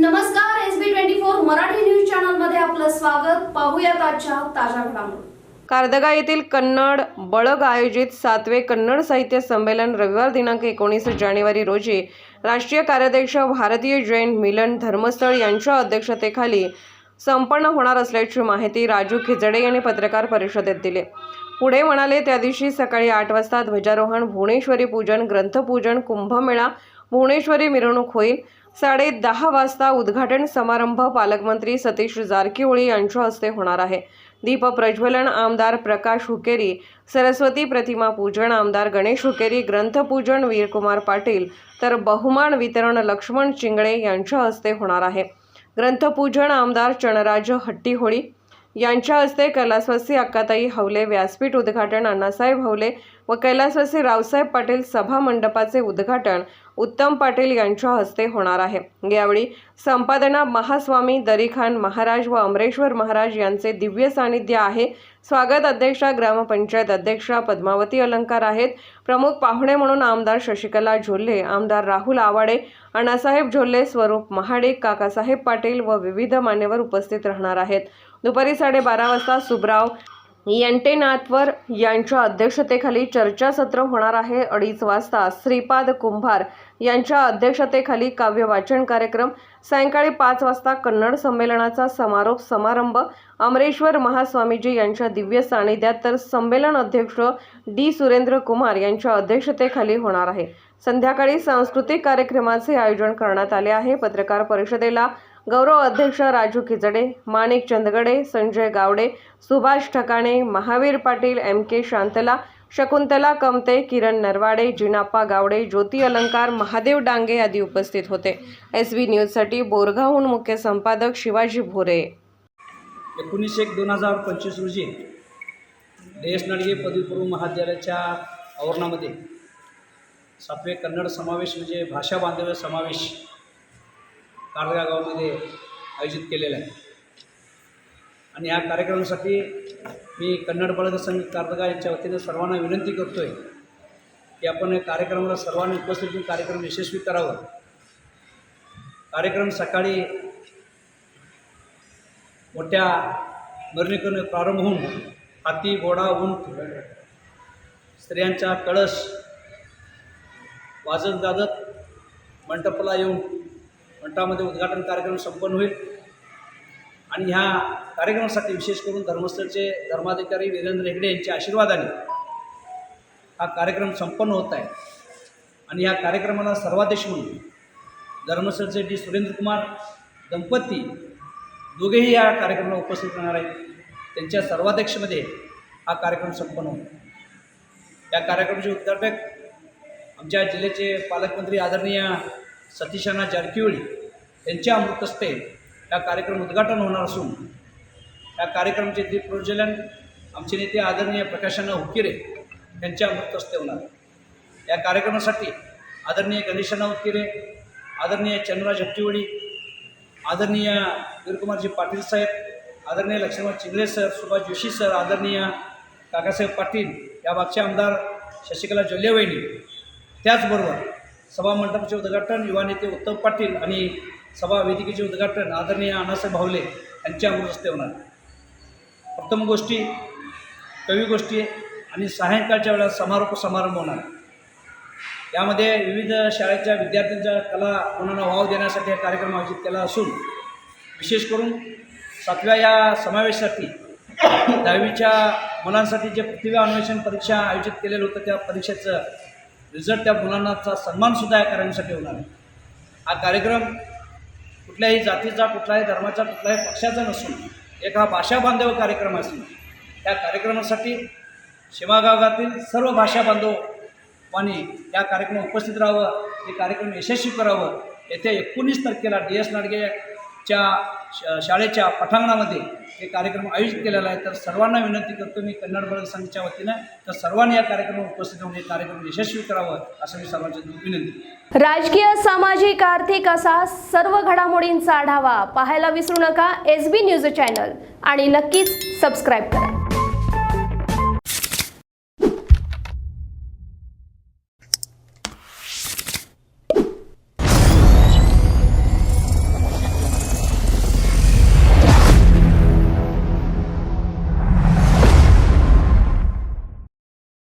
नमस्कार S B twenty four Marathi news चॅनलमध्ये आपलं स्वागत. पाहूयात आजच्या ताज्या घडामोडी. कारदगा येथील कन्नड बळग आयोजित सातवे कन्नड साहित्य संमेलन रविवार दिनांक एकोणीस जानेवारी रोजी राष्ट्रीय कार्याध्यक्ष भारतीय जैन मिलन धर्मस्थळ यांच्या अध्यक्षतेखाली संपन्न होणार असल्याची माहिती राजू खिजडे यांनी पत्रकार परिषदेत दिली. पुढे म्हणाले त्या दिवशी सकाळी आठ वाजता ध्वजारोहण भुवनेश्वरी पूजन ग्रंथपूजन कुंभमेळा भुवनेश्वरी मिरवणूक होईल. साडे दहा वाजता उद्घाटन समारंभ पालकमंत्री सतीश जारकिहोळी यांच्या हस्ते होणार आहे. दीप प्रज्वलन आमदार प्रकाश हुकेरी सरस्वती प्रतिमा पूजन आमदार गणेश हुकेरी ग्रंथपूजन वीरकुमार पाटील तर बहुमान वितरण लक्ष्मण चिंगळे यांच्या हस्ते होणार आहे. ग्रंथपूजन आमदार चणराज हट्टीहोळी यांच्या हस्ते कैलासवासी अक्काताई हवले व्यासपीठ उद्घाटन अण्णासाहेब हवले व कैलासवासी रावसाहेब पाटील सभा मंडपाचे उद्घाटन उत्तम पाटील यांच्या हस्ते होणार आहे. यावेळी संपादना महास्वामी दरीखान महाराज व अमरेश्वर महाराज यांचे दिव्य सानिध्य आहे. स्वागत अध्यक्षा ग्रामपंचायत अध्यक्षा पद्मावती अलंकार आहेत. प्रमुख पाहुणे म्हणून आमदार शशिकला झोल्ले आमदार राहुल आवाडे अण्णासाहेब झोल्ले स्वरूप महाडिक काकासाहेब पाटील व विविध मान्यवर उपस्थित राहणार आहेत. दुपारी साडेबारा वाजता सुब्राव यंटेनाथवर यांच्या अध्यक्षतेखाली चर्चासत्र होणार आहे. अडीच वाजता श्रीपाद कुंभार यांच्या अध्यक्षतेखाली काव्यवाचन कार्यक्रम. सायंकाळी पाच वाजता कन्नड संमेलनाचा समारोप समारंभ. अमरेश्वर महास्वामीजी यांच्या दिव्य सानिध्यात तर संमेलन अध्यक्ष डी. सुरेंद्र कुमार यांच्या अध्यक्षतेखाली होणार आहे. संध्याकाळी सांस्कृतिक कार्यक्रमाचे आयोजन करण्यात आले आहे. पत्रकार परिषदेला गौरव अध्यक्ष राजू खिचडे माणिक चंदगडे संजय गावडे सुभाष ठकाणे महावीर पाटील एम के शांतला शकुंतला कमते किरण नरवाडे जिनाप्पा गावडे ज्योती अलंकार महादेव डांगे आदी उपस्थित होते. एस बी न्यूजसाठी बोरगावहून मुख्य संपादक शिवाजी भोरे. एकोणीस एक दोन हजार पंचवीस रोजी देश नाडगे पदवीपूर्व महाविद्यालयाच्या आवरणामध्ये सातवे कन्नड समावेश म्हणजे भाषा बांधव्य समावेश कारगा गावामध्ये आयोजित केलेला आहे. आणि या कार्यक्रमासाठी मी कन्नड बळग संघ कारदगा यांच्या वतीने सर्वांना विनंती करतो आहे की आपण या कार्यक्रमाला सर्वांनी उपस्थित कार्यक्रम यशस्वी करावं. कार्यक्रम सकाळी मोठ्या मरणीकरण प्रारंभ होऊन हाती घोडा उंट स्त्रियांचा कळस वाजत गाजत मंडपाला येऊन मंटामध्ये उद्घाटन कार्यक्रम संपन्न होईल. आणि ह्या कार्यक्रमासाठी विशेष करून धर्मस्थळचे धर्माधिकारी वीरेंद्र हेगडे यांच्या आशीर्वादाने हा कार्यक्रम संपन्न होत आहे. आणि ह्या कार्यक्रमाला सर्वाध्यक्ष म्हणून धर्मस्थळचे डी सुरेंद्र कुमार दंपती दोघेही या कार्यक्रमाला उपस्थित राहणार आहेत. त्यांच्या सर्वाध्यक्षमध्ये हा कार्यक्रम संपन्न होतो या कार्यक्रमाचे उद्घाटक आमच्या जिल्ह्याचे पालकमंत्री आदरणीय सतीशाना जारकिहोळी यांच्या अमृतस्ते या कार्यक्रम उद्घाटन होणार असून या कार्यक्रमाचे दीप प्रज्वलन आमचे नेते आदरणीय प्रकाशाना हुकिरे यांच्या अमृतस्ते होणार या कार्यक्रमासाठी आदरणीय गणेशाना हुकिरे आदरणीय चंद्रराज हट्टीवळी आदरणीय वीरकुमारजी पाटील साहेब आदरणीय लक्ष्मण चिंगले सर सुभाष जोशी सर आदरणीय काकासाहेब पाटील या मागचे आमदार शशिकला जोल्लेवहिनी त्याचबरोबर सभा मंडपाचे उद्घाटन युवा नेते उत्तम पाटील आणि सभा वेदिकेचे उद्घाटन आदरणीय अण्णासाहेब भावले यांच्या अमृतस्थे होणार. प्रथम गोष्टी कवी गोष्टी आणि सायंकाळच्या वेळा समारोप समारंभ होणार. यामध्ये विविध शाळेच्या विद्यार्थ्यांच्या कला गुणांना वाव देण्यासाठी हा कार्यक्रम आयोजित केला असून विशेष करून सातव्या या समावेशासाठी दहावीच्या मुलांसाठी जे प्रतिभा अन्वेषण परीक्षा आयोजित केलेलं होतं त्या परीक्षेचं रिझल्ट त्या मुलांनाचा सन्मानसुद्धा या कार्यक्रमासाठी होणार आहे. हा कार्यक्रम कुठल्याही जातीचा कुठल्याही धर्माचा कुठल्याही पक्षाचा नसून एक हा भाषा बांधव कार्यक्रम असून या कार्यक्रमासाठी शिवागावातील सर्व भाषा बांधवांनी या कार्यक्रमात उपस्थित राहावं हे कार्यक्रम यशस्वी करावं. येत्या एकोणीस तारखेला डी एस नाडगे च्या शाळेच्या पठांगणामध्ये हे कार्यक्रम आयोजित केलेला आहे. तर सर्वांना विनंती करतो मी कन्नड बळग संघच्या वतीनं तर सर्वांनी या कार्यक्रमात उपस्थित होऊन हे कार्यक्रम यशस्वी करावं असं मी सर्वांच्या विनंती राजकीय सामाजिक आर्थिक असा सर्व घडामोडींचा आढावा पाहायला विसरू नका. एस बी न्यूज चॅनल आणि नक्कीच सबस्क्राईब करा.